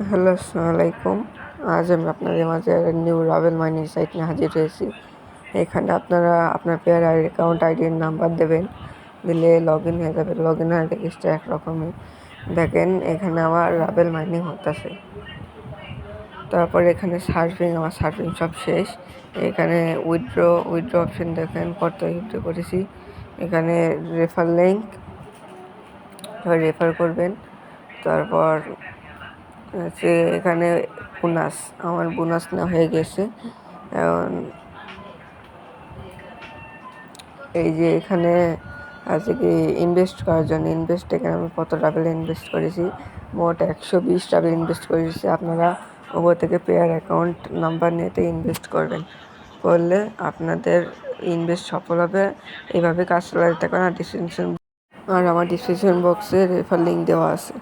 Hello, আসসালামু আলাইকুম। আজ আমি আপনাদের মাঝে নিউ রাভেল মাইনিং সাইট নিয়ে হাজির হয়েছি। এখানে আপনারা আপনার পেয়ার আইডি অ্যাকাউন্ট আইডির নাম্বার দেবেন, দিলে লগ ইন হয়ে যাবে। লগ ইন আর রেজিস্টার একরকমই দেখেন, এখানে আমার রাভেল মাইনিং হতেছে। তারপর এখানে সার্ফিং আমার সার্ফিং সব শেষ। এখানে উইথড্র উইথড্র অপশন দেখেন, কত উইথড্র করেছি। এখানে রেফার লিঙ্ক রেফার করবেন। তারপর হচ্ছে এখানে বোনাস, আমার বোনাস না হয়ে গেছে। এখন এই যে এখানে আছে কি ইনভেস্ট করার জন্য ইনভেস্ট এখানে আমি কত ট্রাভেল ইনভেস্ট করেছি? মোট একশো বিশ ট্রাভেল ইনভেস্ট করেছি। আপনারা ওপর থেকে পেয়ার অ্যাকাউন্ট নাম্বার নিতে ইনভেস্ট করবেন। করলে আপনাদের ইনভেস্ট সফল হবে। এইভাবে কাজ চালাতে থাকুন আর ডিসক্রিপশন আর আমার ডিসক্রিপশন বক্সে রেফার লিঙ্ক দেওয়া আছে।